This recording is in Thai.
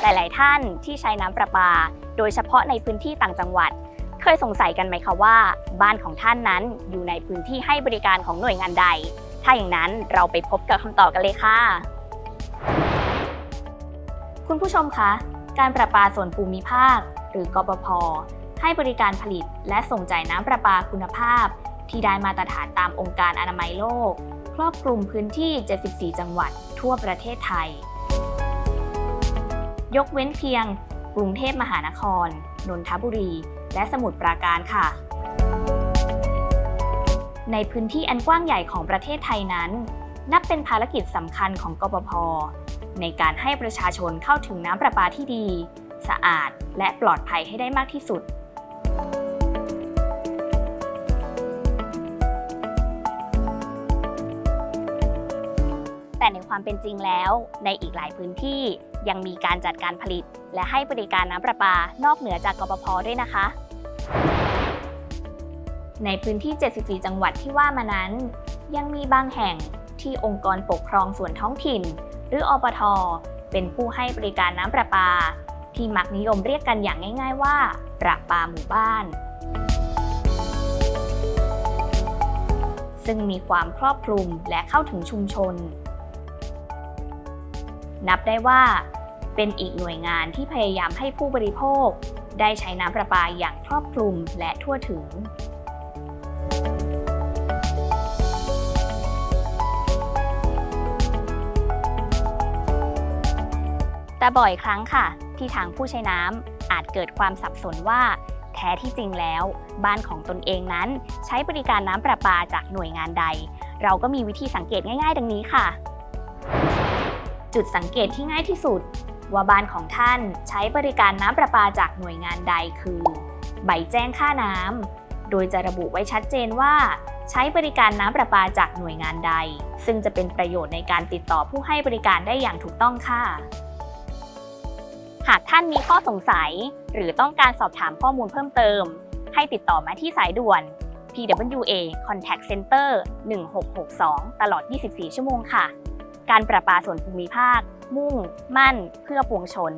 หลาย ๆ ท่านที่ใช้น้ำประปา โดยเฉพาะในพื้นที่ต่างจังหวัด เคยสงสัยกันไหมคะว่า บ้านของท่านนั้นอยู่ในพื้นที่ให้บริการของหน่วยงานใด ถ้าอย่างนั้นเราไปพบกับคำตอบกันเลยค่ะ คุณผู้ชมคะ การประปาส่วนภูมิภาค หรือกปพให้บริการผลิต และส่งจ่ายน้ำประปาคุณภาพ ที่ได้มาตรฐานตามองค์การอนามัยโลก ครอบคลุมพื้นที่ 74 จังหวัด ทั่วประเทศไทย ยกเว้นเพียง กรุงเทพมหานคร นนทบุรี และสมุทรปราการค่ะ ในพื้นที่อันกว้างใหญ่ของประเทศไทยนั้น นับเป็นภารกิจสำคัญของกปพ ในการให้ประชาชนเข้าถึงน้ำประปาที่ดี สะอาด และปลอดภัยให้ได้มากที่สุด แต่ในความเป็นจริงแล้ว ในอีกหลายพื้นที่ยังมีการจัดการผลิต และให้บริการน้ำประปานอกเหนือจากกปพด้วยนะคะ ในพื้นที่ 74 จังหวัดที่ว่ามานั้น ยังมีบางแห่งที่องค์กรปกครองส่วนท้องถิ่น หรืออปท เป็นผู้ให้บริการน้ำประปา ที่มักนิยมเรียกกันอย่างง่าย ๆ ว่า ประปาหมู่บ้านซึ่งมีความครอบคลุมและเข้าถึงชุมชน นับได้ว่า เป็นอีกหน่วยงานที่พยายามให้ผู้บริโภค ได้ใช้น้ำประปาอย่างครอบคลุมและทั่วถึงแต่บ่อยครั้งค่ะ ที่ทางผู้ใช้น้ำอาจเกิดความสับสนว่า แท้ที่จริงแล้ว บ้านของตนเองนั้น ใช้บริการน้ำประปาจากหน่วยงานใด เราก็มีวิธีสังเกตง่าย ๆ ดังนี้ค่ะ จุดสังเกตที่ง่ายที่สุด ว่าบ้านของท่านใช้บริการน้ำประปาจากหน่วยงานใดคือ ใบแจ้งค่าน้ำโดยจะระบุไว้ชัดเจนว่า ใช้บริการน้ำประปาจากหน่วยงานใด ซึ่งจะเป็นประโยชน์ในการติดต่อผู้ให้บริการได้อย่างถูกต้องค่ะ หากท่านมีข้อสงสัย หรือต้องการสอบถามข้อมูลเพิ่มเติม ให้ติดต่อมาที่สายด่วน PWA Contact Center 1662 ตลอด 24 ชั่วโมงค่ะ การประปาส่วนภูมิภาค มุ่งมั่นเพื่อปวงชน